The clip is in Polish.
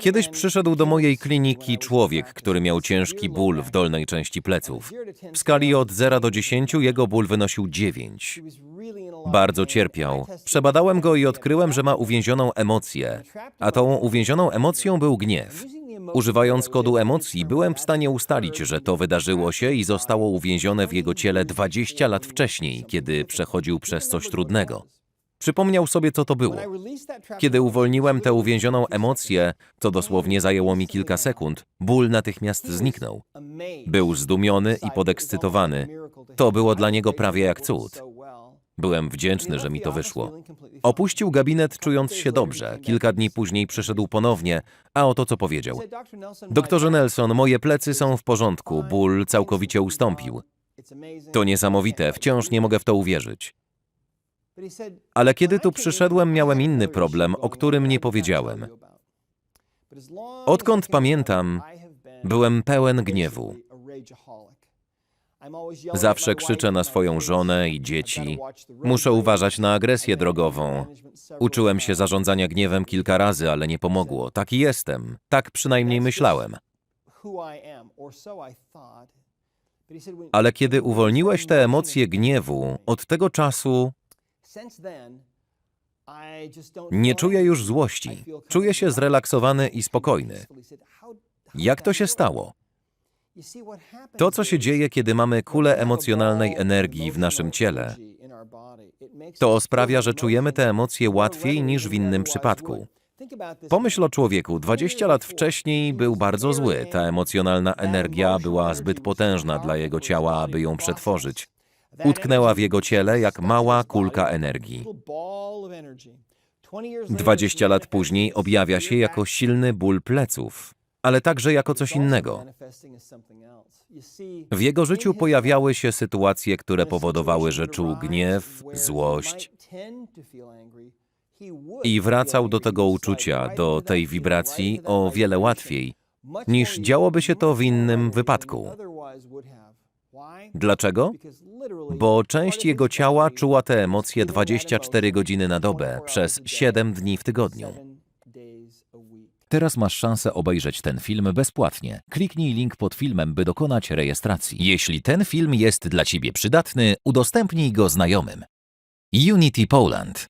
Kiedyś przyszedł do mojej kliniki człowiek, który miał ciężki ból w dolnej części pleców. W skali od 0 do 10 jego ból wynosił 9. Bardzo cierpiał. Przebadałem go i odkryłem, że ma uwięzioną emocję, a tą uwięzioną emocją był gniew. Używając kodu emocji, byłem w stanie ustalić, że to wydarzyło się i zostało uwięzione w jego ciele 20 lat wcześniej, kiedy przechodził przez coś trudnego. Przypomniał sobie, co to było. Kiedy uwolniłem tę uwięzioną emocję, co dosłownie zajęło mi kilka sekund, ból natychmiast zniknął. Był zdumiony i podekscytowany. To było dla niego prawie jak cud. Byłem wdzięczny, że mi to wyszło. Opuścił gabinet czując się dobrze. Kilka dni później przyszedł ponownie, a oto co powiedział. Doktorze Nelson, moje plecy są w porządku, ból całkowicie ustąpił. To niesamowite, wciąż nie mogę w to uwierzyć. Ale kiedy tu przyszedłem, miałem inny problem, o którym nie powiedziałem. Odkąd pamiętam, byłem pełen gniewu. Zawsze krzyczę na swoją żonę i dzieci. Muszę uważać na agresję drogową. Uczyłem się zarządzania gniewem kilka razy, ale nie pomogło. Taki jestem. Tak przynajmniej myślałem. Ale kiedy uwolniłeś te emocje gniewu, od tego czasu nie czuję już złości. Czuję się zrelaksowany i spokojny. Jak to się stało? To, co się dzieje, kiedy mamy kulę emocjonalnej energii w naszym ciele, to sprawia, że czujemy te emocje łatwiej niż w innym przypadku. Pomyśl o człowieku. 20 lat wcześniej był bardzo zły. Ta emocjonalna energia była zbyt potężna dla jego ciała, aby ją przetworzyć. Utknęła w jego ciele jak mała kulka energii. 20 lat później objawia się jako silny ból pleców, ale także jako coś innego. W jego życiu pojawiały się sytuacje, które powodowały, że czuł gniew, złość i wracał do tego uczucia, do tej wibracji o wiele łatwiej, niż działoby się to w innym wypadku. Dlaczego? Bo część jego ciała czuła te emocje 24 godziny na dobę, przez 7 dni w tygodniu. Teraz masz szansę obejrzeć ten film bezpłatnie. Kliknij link pod filmem, by dokonać rejestracji. Jeśli ten film jest dla Ciebie przydatny, udostępnij go znajomym. Unity Poland